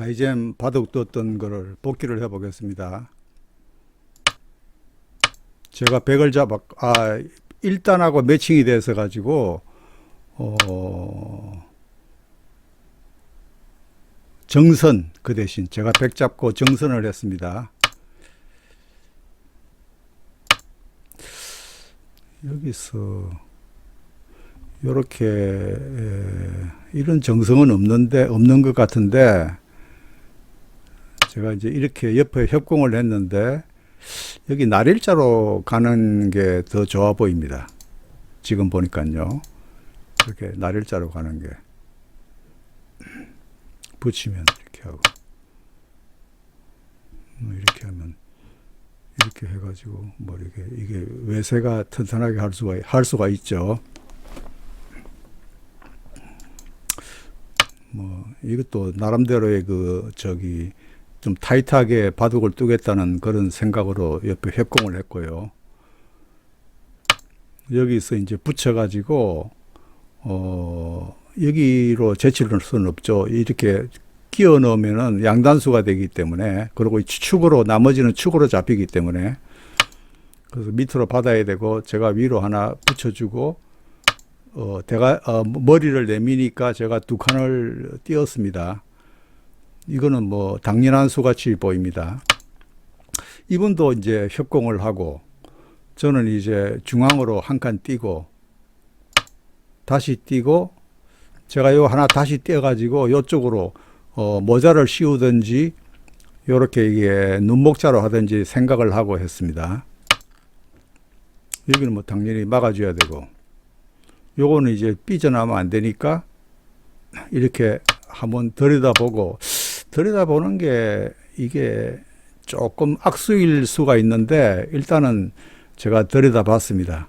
하이젠 바둑 떴던 거를 복기를 해 보겠습니다. 제가 100을 잡아 아 1단하고 매칭이 돼서 가지고 어 정선 그 대신 제가 100 잡고 정선을 했습니다. 여기서 요렇게 이런 정성은 없는데 없는 것 같은데 제가 이제 이렇게 옆에 협공을 했는데 여기 날일자로 가는 게 더 좋아 보입니다. 지금 보니까요. 이렇게 날일자로 가는 게 붙이면 이렇게 하고 뭐 이렇게 하면 이렇게 해가지고 뭐 이렇게 이게 외세가 튼튼하게 할 수가 할 수가 있죠. 뭐 이것도 나름대로의 그 저기 좀 타이트하게 바둑을 두겠다는 그런 생각으로 옆에 협공을 했고요. 여기서 이제 붙여가지고 어 여기로 제칠 수는 없죠. 이렇게 끼워 넣으면은 양단수가 되기 때문에 그리고 축으로 나머지는 축으로 잡히기 때문에 그래서 밑으로 받아야 되고 제가 위로 하나 붙여주고 어 대가 어, 머리를 내미니까 제가 두 칸을 띄었습니다. 이거는 뭐 당연한 수같이 보입니다. 이분도 이제 협공을 하고 저는 이제 중앙으로 한칸 띄고 다시 띄고 제가 요 하나 다시 떼어가지고 요쪽으로 어, 모자를 씌우든지 요렇게 이게 눈목자로 하든지 생각을 하고 했습니다. 여기는 뭐 당연히 막아줘야 되고 요거는 이제 삐져나오면 안 되니까 이렇게 한번 들여다보고 들여다보는 게 이게 조금 악수일 수가 있는데 일단은 제가 들여다봤습니다.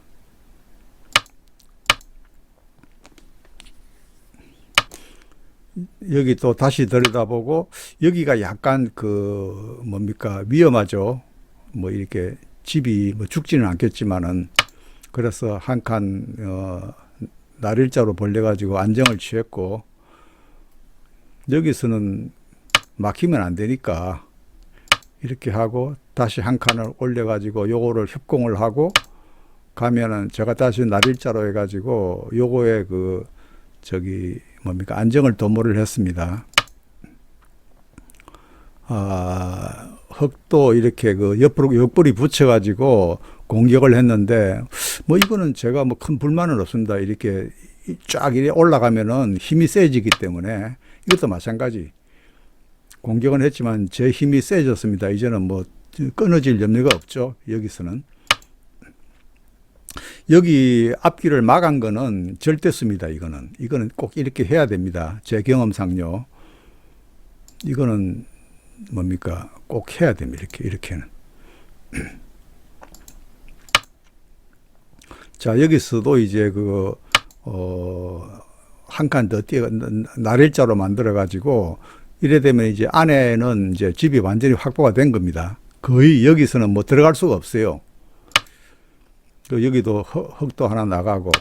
여기 또 다시 들여다보고 여기가 약간 그 뭡니까 위험하죠. 뭐 이렇게 집이 뭐 죽지는 않겠지만은 그래서 한 칸 어, 날일자로 벌려 가지고 안정을 취했고 여기서는 막히면 안 되니까 이렇게 하고 다시 한 칸을 올려 가지고 요거를 협공을 하고 가면은 제가 다시 날일자로 해 가지고 요거에 그 저기 뭡니까 안정을 도모를 했습니다. 아, 흙도 이렇게 그 옆으로 옆불이 붙여 가지고 공격을 했는데 뭐 이거는 제가 뭐 큰 불만은 없습니다. 이렇게 쫙 이렇게 올라가면은 힘이 세지기 때문에 이것도 마찬가지. 공격은 했지만 제 힘이 세졌습니다. 이제는 뭐 끊어질 염려가 없죠. 여기서는. 여기 앞길을 막은 거는 절대수입니다. 이거는. 이거는 꼭 이렇게 해야 됩니다. 제 경험상요. 이거는 뭡니까? 꼭 해야 됩니다. 이렇게, 이렇게는. 자, 여기서도 이제 그, 어, 한 칸더 띄어, 날일자로 만들어가지고, 이래 되면 이제 안에는 이제 집이 완전히 확보가 된 겁니다. 거의 여기서는 뭐 들어갈 수가 없어요. 또 여기도 흙, 도 하나 나가고,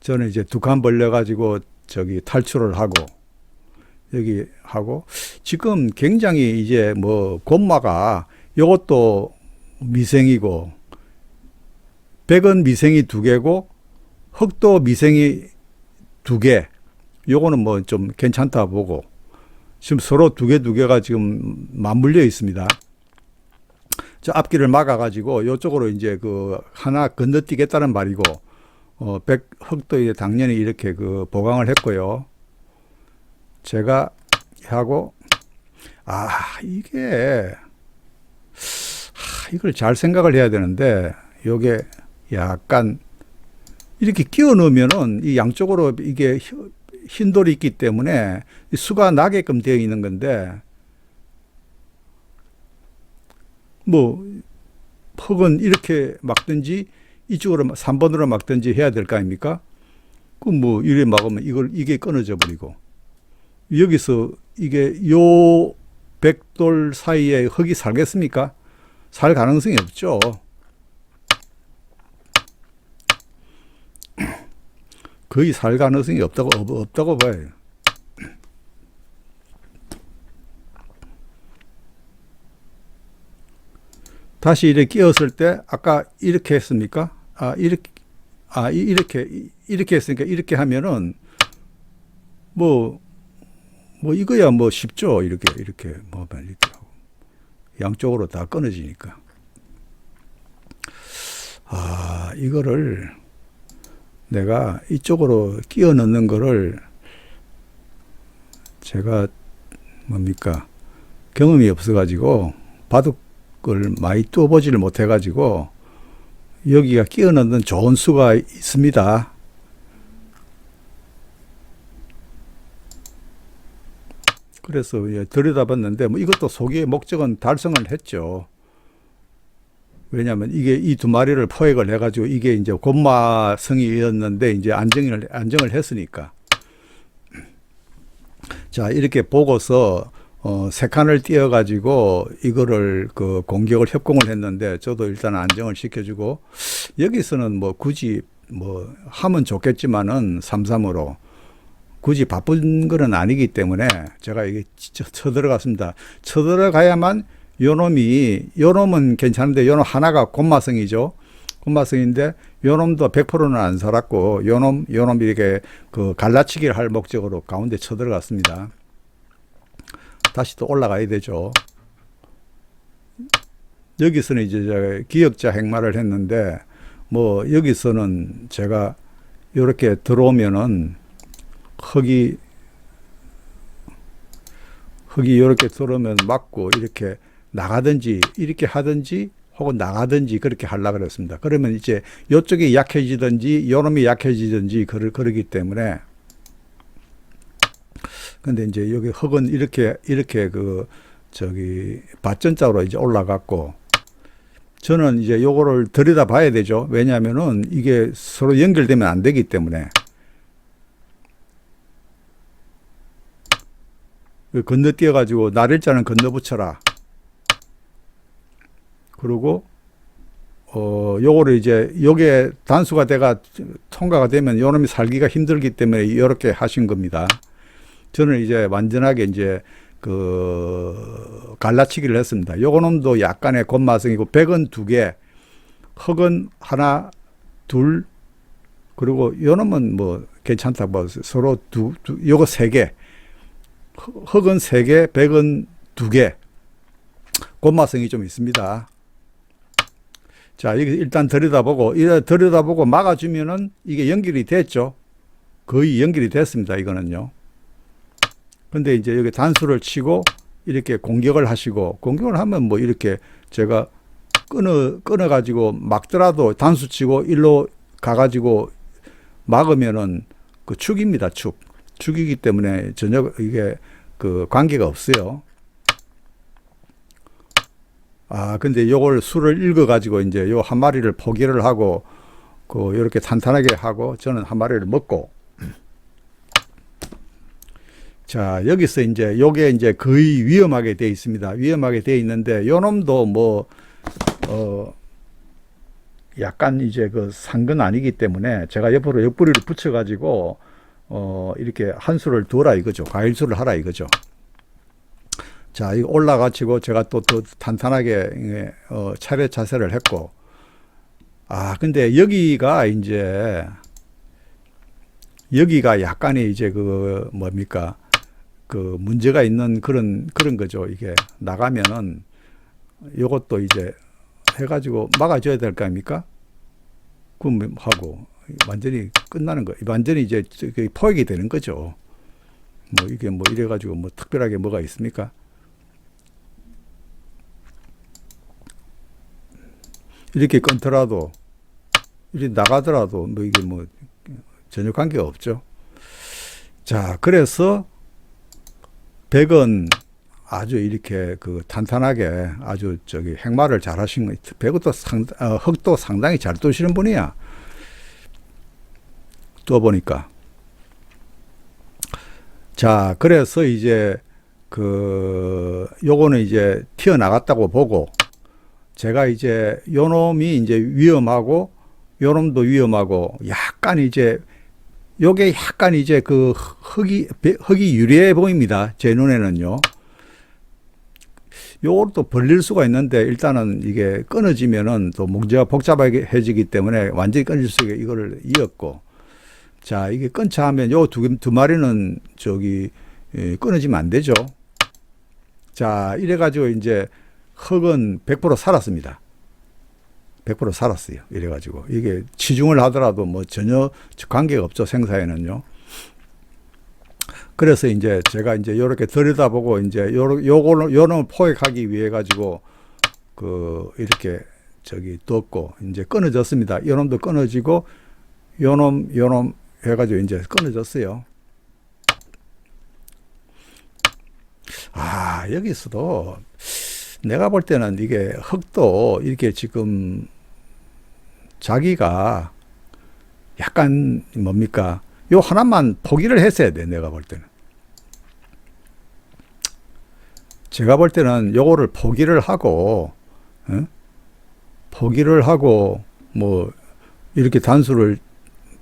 저는 이제 두 칸 벌려 가지고 저기 탈출을 하고, 여기 하고, 지금 굉장히 이제 뭐 곰마가 요것도 미생이고, 백은 미생이 두 개고, 흙도 미생이 두 개. 요거는 뭐 좀 괜찮다 보고, 지금 서로 두 개 두 개가 지금 맞물려 있습니다. 저 앞길을 막아가지고 이쪽으로 이제 그 하나 건너뛰겠다는 말이고, 어, 백 흙도 이제 당연히 이렇게 그 보강을 했고요. 제가 하고, 아, 이게, 하, 이걸 잘 생각을 해야 되는데, 요게 약간 이렇게 끼워 넣으면은 이 양쪽으로 이게 흰 돌이 있기 때문에 수가 나게끔 되어 있는 건데 뭐 흙은 이렇게 막든지 이쪽으로 3번으로 막든지 해야 될 거 아닙니까? 그뭐 이래 막으면 이걸 이게 끊어져 버리고 여기서 이게 요 백돌 사이에 흙이 살겠습니까? 살 가능성이 없죠. 거의 살 가능성이 없다고 없다고 봐요. 다시 이렇게 끼었을 때 아까 이렇게 했습니까? 아 이렇게 아 이렇게 이렇게 했으니까 이렇게 하면은 뭐뭐 뭐 이거야 뭐 쉽죠 이렇게 이렇게 뭐 이렇게 하고 양쪽으로 다 끊어지니까 아 이거를 내가 이쪽으로 끼워 넣는 거를 제가 뭡니까 경험이 없어가지고 바둑을 많이 뚫어보지를 못해가지고 여기가 끼워 넣는 좋은 수가 있습니다. 그래서 예, 들여다봤는데 뭐 이것도 소기의 목적은 달성을 했죠. 왜냐하면 이게 이 두 마리를 포획을 해가지고 이게 이제 곤마성이었는데 이제 안정을 안정을 했으니까. 자 이렇게 보고서 어, 세 칸을 띄어가지고 이거를 그 공격을 협공을 했는데 저도 일단 안정을 시켜주고 여기서는 뭐 굳이 뭐 하면 좋겠지만은 삼삼으로 굳이 바쁜 거는 아니기 때문에 제가 이게 쳐, 쳐 들어갔습니다. 쳐 들어가야만 요 놈이 요 놈은 괜찮은데 요놈 하나가 곤마성이죠. 곤마성인데 요 놈도 100%는 안 살았고 요 놈, 요 놈이 이렇게 그 갈라치기를 할 목적으로 가운데 쳐 들어갔습니다. 다시 또 올라가야 되죠. 여기서는 이제 기역자 행마를 했는데 뭐 여기서는 제가 이렇게 들어오면은 흙이 흙이 이렇게 들어오면 맞고 이렇게 나가든지 이렇게 하든지 혹은 나가든지 그렇게 하려 그랬습니다. 그러면 이제 이쪽이 약해지든지 요놈이 약해지든지 그러, 그러기 때문에 근데 이제 여기 흙은 이렇게 이렇게 그 저기 밭전자로 이제 올라갔고 저는 이제 요거를 들여다 봐야 되죠. 왜냐하면은 이게 서로 연결되면 안 되기 때문에 그 건너뛰어 가지고 나를자는 건너붙여라. 그리고 어 요거를 이제 요게 단수가 돼가 통과가 되면 요놈이 살기가 힘들기 때문에 이렇게 하신 겁니다. 저는 이제 완전하게 이제 그 갈라치기를 했습니다. 요거놈도 약간의 곤마성이고 백은 두 개, 흑은 하나, 둘, 그리고 요놈은 뭐 괜찮다. 뭐 서로 두, 두 요거 세 개. 흑- 흑은 세 개, 백은 두 개. 곤마성이 좀 있습니다. 자, 이게 일단 들여다보고, 들여다보고 막아주면은 이게 연결이 됐죠. 거의 연결이 됐습니다. 이거는요. 근데 이제 여기 단수를 치고 이렇게 공격을 하시고 공격을 하면 뭐 이렇게 제가 끊어 끊어 가지고 막더라도 단수 치고 일로 가 가지고 막으면은 그 축입니다. 축. 축이기 때문에 전혀 이게 그 관계가 없어요. 아, 근데 요걸 수를 읽어 가지고 이제 요 한 마리를 포기를 하고 그 이렇게 탄탄하게 하고 저는 한 마리를 먹고 자, 여기서 이제 요게 이제 거의 위험하게 돼 있습니다. 위험하게 돼 있는데 요 놈도 뭐, 어, 약간 이제 그 상근 아니기 때문에 제가 옆으로 옆구리를 붙여 가지고 어, 이렇게 한 수를 두라 이거죠. 과일수를 하라 이거죠. 자, 이거 올라가지고 제가 또 더 탄탄하게 예, 어, 차례 자세를 했고 아, 근데 여기가 이제 여기가 약간의 이제 그 뭡니까? 그 문제가 있는 그런 그런 거죠. 이게 나가면은 요것도 이제 해가지고 막아줘야 될 거 아닙니까? 그럼 하고 완전히 끝나는 거. 완전히 이제 포획이 되는 거죠. 뭐 이게 뭐 이래가지고 뭐 특별하게 뭐가 있습니까? 이렇게 끊더라도 이렇게 나가더라도 뭐 이게 뭐 전혀 관계가 없죠. 자, 그래서 백은 아주 이렇게 그 탄탄하게 아주 저기 행마를 잘 하신 거, 백도 상, 어, 흑도 상당히 잘 두시는 분이야. 또 보니까. 자, 그래서 이제 그 요거는 이제 튀어나갔다고 보고 제가 이제 요 놈이 이제 위험하고 요 놈도 위험하고 약간 이제 요게 약간 이제 그 흙이 배- 흙이 유리해 보입니다. 제 눈에는요. 또 벌릴 수가 있는데 일단은 이게 끊어지면은 또 문제가 복잡해지기 때문에 완전히 끊어질 수 있게 이거를 이었고 자 이게 끊자 하면 요 두 두 마리는 저기 예, 끊어지면 안 되죠. 자 이래 가지고 이제 흙은 100% 살았습니다. 100% 살았어요. 이래 가지고 이게 치중을 하더라도 뭐 전혀 관계가 없죠 생사에는요. 그래서 이제 제가 이제 요렇게 들여다보고 이제 요 요거는 요놈 포획하기 위해 가지고 그 이렇게 저기 뒀고 이제 끊어졌습니다. 요놈도 끊어지고 요놈 요놈 해가지고 이제 끊어졌어요. 아 여기서도 내가 볼 때는 이게 흙도 이렇게 지금 자기가 약간 뭡니까? 요 하나만 포기를 했어야 돼 내가 볼 때는. 제가 볼 때는 요거를 포기를 하고 어? 포기를 하고 뭐 이렇게 단수를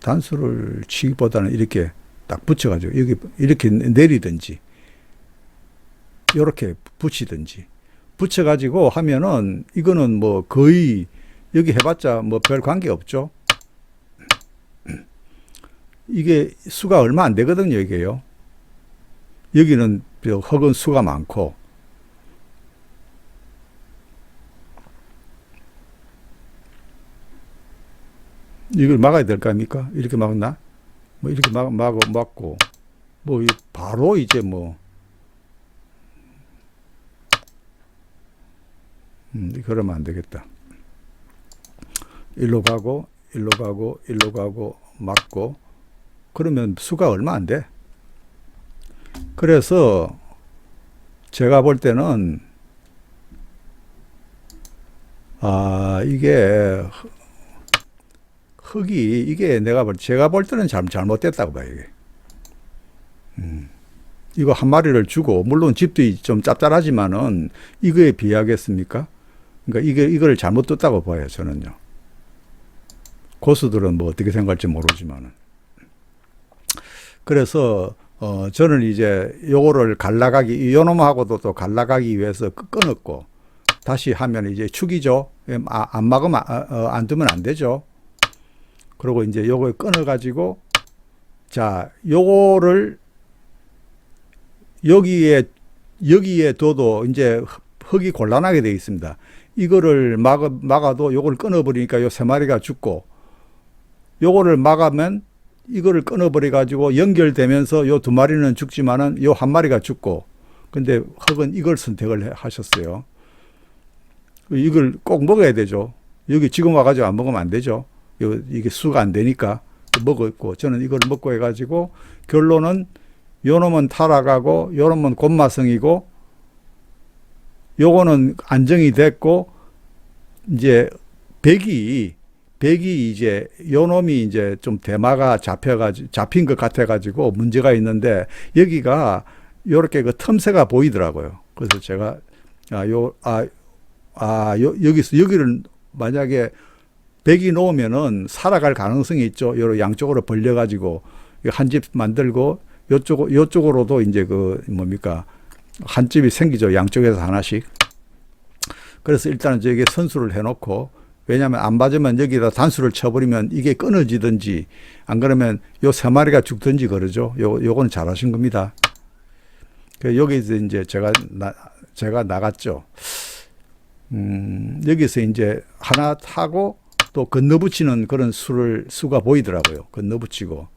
단수를 치기보다는 이렇게 딱 붙여가지고 여기 이렇게 내리든지 이렇게 붙이든지 붙여가지고 하면은 이거는 뭐 거의 여기 해봤자 뭐 별 관계 없죠. 이게 수가 얼마 안 되거든요, 이게요. 여기는 저 흙은 수가 많고 이걸 막아야 될 거 아닙니까? 이렇게 막나? 뭐 이렇게 막, 막, 막고 뭐 이- 바로 이제 뭐 음, 그러면 안 되겠다. 일로 가고 일로 가고 일로 가고 막고 그러면 수가 얼마 안 돼. 그래서 제가 볼 때는 아 이게 흙이 이게 내가 볼 제가 볼 때는 잘 잘못됐다고 봐요 이게. 음. 이거 한 마리를 주고 물론 집도 좀 짭짤하지만은 이거에 비하겠습니까? 그러니까 이게 이거를 잘못 뒀다고 봐요 저는요. 고수들은 뭐 어떻게 생각할지 모르지만은. 그래서 어 저는 이제 요거를 갈라가기 요놈하고도 또 갈라가기 위해서 끄- 끊었고 다시 하면 이제 축이죠. 예, 아, 안 막으면 아, 어, 안 두면 안 되죠. 그리고 이제 요걸 끊어 가지고 자 요거를 여기에 여기에 둬도 이제 흙이 곤란하게 되어 있습니다. 이거를 막아, 막아도 요걸 끊어버리니까 요 세 마리가 죽고 요거를 막으면 이거를 끊어버려 가지고 연결되면서 요 두 마리는 죽지만은 요 한 마리가 죽고 근데 흙은 이걸 선택을 해- 하셨어요. 이걸 꼭 먹어야 되죠. 여기 지금 와가지고 안 먹으면 안 되죠. 요- 이게 수가 안 되니까 먹었고 저는 이걸 먹고 해가지고 결론은 요 놈은 타락하고 요 놈은 곤마성이고 요거는 안정이 됐고 이제 백이 백이 이제 요 놈이 이제 좀 대마가 잡혀가지고 잡힌 것 같아가지고 문제가 있는데 여기가 요렇게 그 틈새가 보이더라고요. 그래서 제가 아 요 아 아, 요, 여기서, 여기를 만약에 백이 놓으면은 살아갈 가능성이 있죠. 요로 양쪽으로 벌려가지고 한 집 만들고 요쪽, 요쪽으로도 이제 그 뭡니까. 한 집이 생기죠. 양쪽에서 하나씩. 그래서 일단은 저에게 선수를 해놓고 왜냐하면 안 맞으면 여기다 단수를 쳐버리면 이게 끊어지든지 안 그러면 요 세 마리가 죽든지 그러죠. 요, 요거는 잘하신 겁니다. 그 여기서 이제 제가 나, 제가 나갔죠. 음, 여기서 이제 하나 타고 또 건너붙이는 그런 수를 수가 보이더라고요. 건너붙이고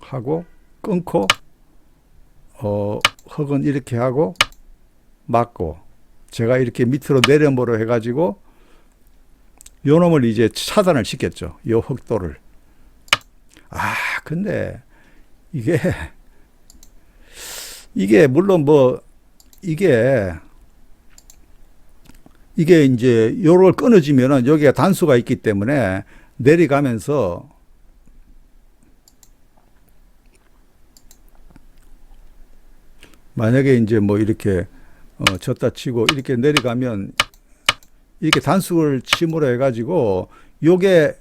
하고 끊고 어 흙은 이렇게 하고 막고 제가 이렇게 밑으로 내려보려 해가지고 요 놈을 이제 차단을 시켰죠. 요 흙도를. 아 근데 이게 이게 물론 뭐 이게 이게 이제 요걸 끊어지면은 여기가 단수가 있기 때문에 내려가면서 만약에 이제 뭐 이렇게 어 쳤다 치고 이렇게 내려가면 이렇게 단수를 침으로 해가지고 요게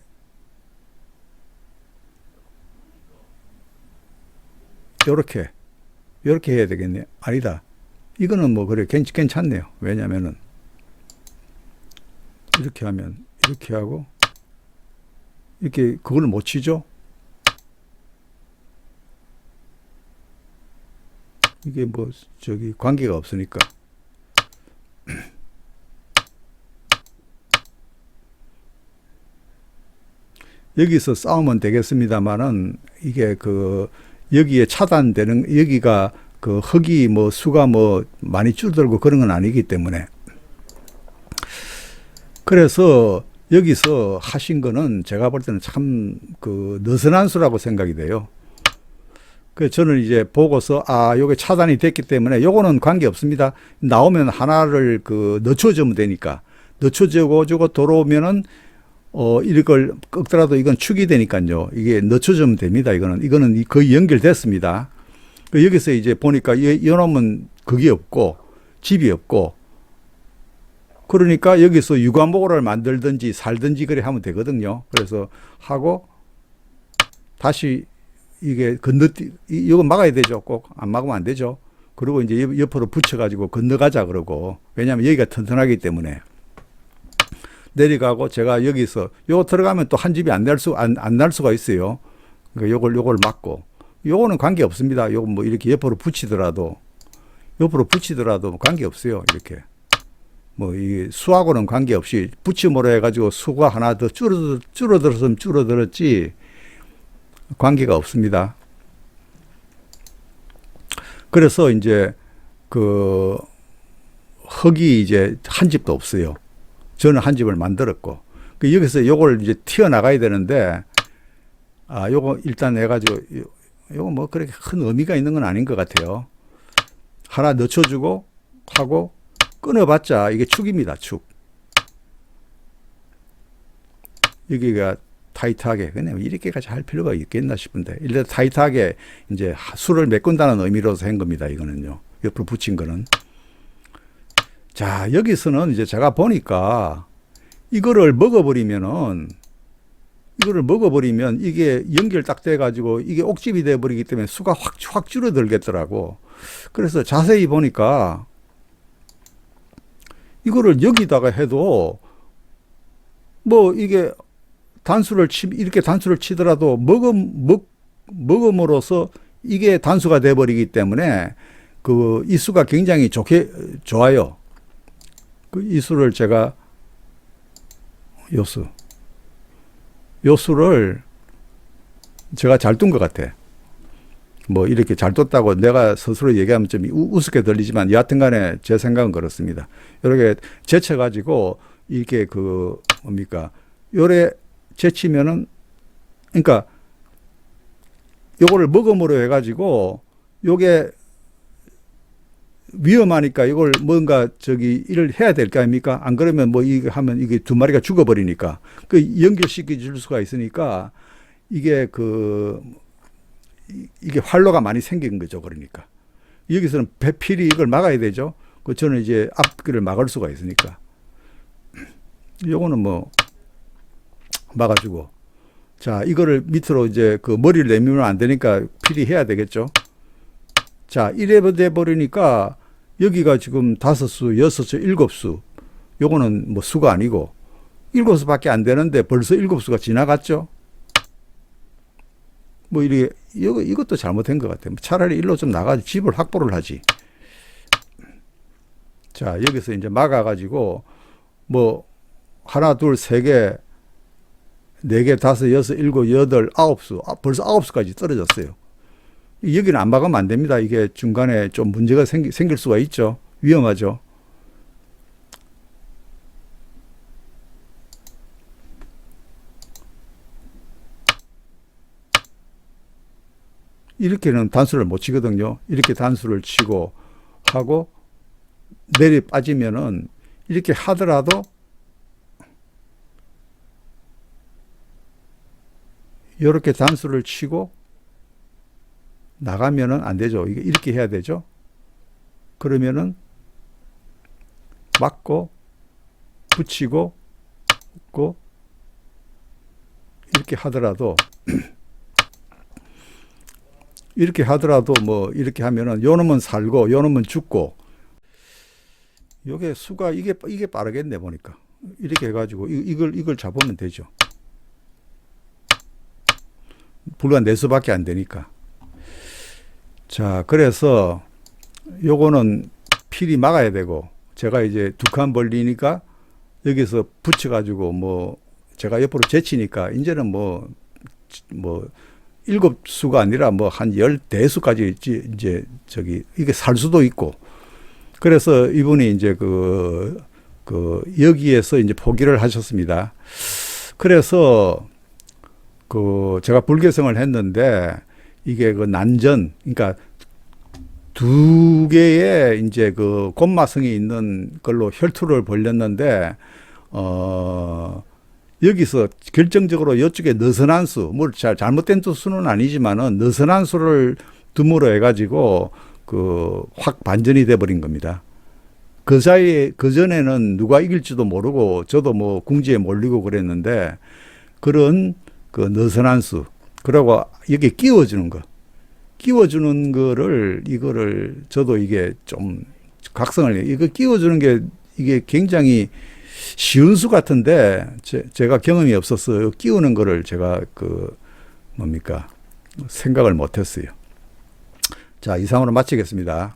요렇게 요렇게 해야 되겠네 아니다 이거는 뭐 그래 괜, 괜찮네요. 왜냐면은 이렇게 하면 이렇게 하고 이렇게 그걸 못 치죠. 이게 뭐 저기 관계가 없으니까. 여기서 싸우면 되겠습니다만은 이게 그 여기에 차단되는 여기가 그 흙이 뭐 수가 뭐 많이 줄어들고 그런 건 아니기 때문에 그래서 여기서 하신 거는 제가 볼 때는 참 그 느슨한 수라고 생각이 돼요. 그 저는 이제 보고서 아 요게 차단이 됐기 때문에 요거는 관계 없습니다. 나오면 하나를 그 늦춰주면 되니까 늦춰주고 주고 돌아오면은 어 이걸 꺾더라도 이건 축이 되니까요. 이게 늦춰주면 됩니다. 이거는 이거는 거의 연결됐습니다. 그 여기서 이제 보니까 이- 이놈은 그게 없고 집이 없고 그러니까 여기서 유관보고를 만들든지 살든지 그래 하면 되거든요. 그래서 하고 다시 이게 건너뛰 이- 이거 막아야 되죠. 꼭 안 막으면 안 되죠. 그리고 이제 옆- 옆으로 붙여가지고 건너가자 그러고 왜냐하면 여기가 튼튼하기 때문에 내려가고 제가 여기서 요거 들어가면 또 한 집이 안 날 수 안 안 날 수가 있어요. 그러니까 요걸 요걸 막고 요거는 관계 없습니다. 요거 뭐 이렇게 옆으로 붙이더라도 옆으로 붙이더라도 관계 없어요. 이렇게 뭐 이 수하고는 관계 없이 붙임으로 해가지고 수가 하나 더 줄어들 줄어들었으면 줄어들었지 관계가 없습니다. 그래서 이제 그 흙이 이제 한 집도 없어요. 저는 한 집을 만들었고 그 여기서 요걸 이제 튀어나가야 되는데 아 요거 일단 해가지고 요- 요거 뭐 그렇게 큰 의미가 있는 건 아닌 것 같아요. 하나 늦춰주고 하고 끊어봤자 이게 축입니다. 축. 여기가 타이트하게 그냥 이렇게까지 할 필요가 있겠나 싶은데 일단 타이트하게 이제 술을 메꾼다는 의미로서 한 겁니다. 이거는요. 옆으로 붙인 거는. 자 여기서는 이제 제가 보니까 이거를 먹어버리면은 이거를 먹어버리면 이게 연결 딱 돼가지고 이게 옥집이 돼버리기 때문에 수가 확, 확 줄어들겠더라고. 그래서 자세히 보니까 이거를 여기다가 해도 뭐 이게 단수를 치 이렇게 단수를 치더라도 먹음 먹 먹음으로써 이게 단수가 돼 버리기 때문에 그 이 수가 굉장히 좋게 좋아요. 그 이 수를 제가 요수 요수를 제가 잘 둔 것 같아. 뭐 이렇게 잘 뒀다고 내가 스스로 얘기하면 좀 우- 우습게 들리지만 여하튼 간에 제 생각은 그렇습니다. 이렇게 제쳐 가지고 이게 그 뭡니까 요래 제치면은 그러니까 요거를 먹음으로 해가지고 요게 위험하니까 이걸 뭔가 저기 일을 해야 될 거 아닙니까? 안 그러면 뭐 이거 하면 이게 두 마리가 죽어버리니까 그 연결시켜 줄 수가 있으니까 이게 그 이- 이게 활로가 많이 생긴 거죠. 그러니까 여기서는 배필이 이걸 막아야 되죠. 그 저는 이제 앞길을 막을 수가 있으니까 요거는 뭐 막아주고 자 이거를 밑으로 이제 그 머리를 내밀면 안 되니까 필히 해야 되겠죠. 자 이래 돼 버리니까 여기가 지금 다섯 수, 여섯 수, 일곱 수 요거는 뭐 수가 아니고 일곱 수밖에 안 되는데 벌써 일곱 수가 지나갔죠. 뭐 이게 이것도 잘못된 것 같아요. 차라리 일로 좀 나가서 집을 확보를 하지. 자 여기서 이제 막아가지고 뭐 하나 둘 세 개 네 개 다섯 여섯 일곱 여덟 아홉 수 아, 벌써 아홉 수까지 떨어졌어요. 여기는 안 막으면 안 됩니다. 이게 중간에 좀 문제가 생기, 생길 수가 있죠. 위험하죠. 이렇게는 단수를 못 치거든요. 이렇게 단수를 치고 하고 내리 빠지면은 이렇게 하더라도 이렇게 단수를 치고 나가면은 안 되죠. 이렇게 해야 되죠. 그러면은 맞고 붙이고 고 이렇게 하더라도 이렇게 하더라도 뭐 이렇게 하면은 요 놈은 살고 요 놈은 죽고 요게 수가 이게 이게 빠르겠네 보니까 이렇게 해가지고 이- 이걸 이걸 잡으면 되죠. 불과 네 수밖에 안 되니까. 자, 그래서 요거는 필히 막아야 되고 제가 이제 두 칸 벌리니까 여기서 붙여가지고 뭐 제가 옆으로 제치니까 이제는 뭐 뭐 일곱 수가 아니라 뭐 한 열 대수까지 이제 저기 이게 살 수도 있고 그래서 이분이 이제 그, 그 여기에서 이제 포기를 하셨습니다. 그래서 그 제가 불교성을 했는데 이게 그 난전 그러니까 두 개의 이제 그 곤마성이 있는 걸로 혈투를 벌렸는데 어 여기서 결정적으로 이쪽에 느슨한 수, 뭐잘 잘못된 수는 아니지만은 느슨한 수를 듬으로 해가지고 그 확 반전이 돼 버린 겁니다. 그 사이에 그 전에는 누가 이길지도 모르고 저도 뭐 궁지에 몰리고 그랬는데 그런 그 느슨한 수 그리고 여기 끼워주는 거 끼워주는 거를 이거를 저도 이게 좀 각성을 이거 끼워주는 게 이게 굉장히 쉬운 수 같은데 제, 제가 경험이 없었어요. 끼우는 거를 제가 그 뭡니까 생각을 못했어요. 자 이상으로 마치겠습니다.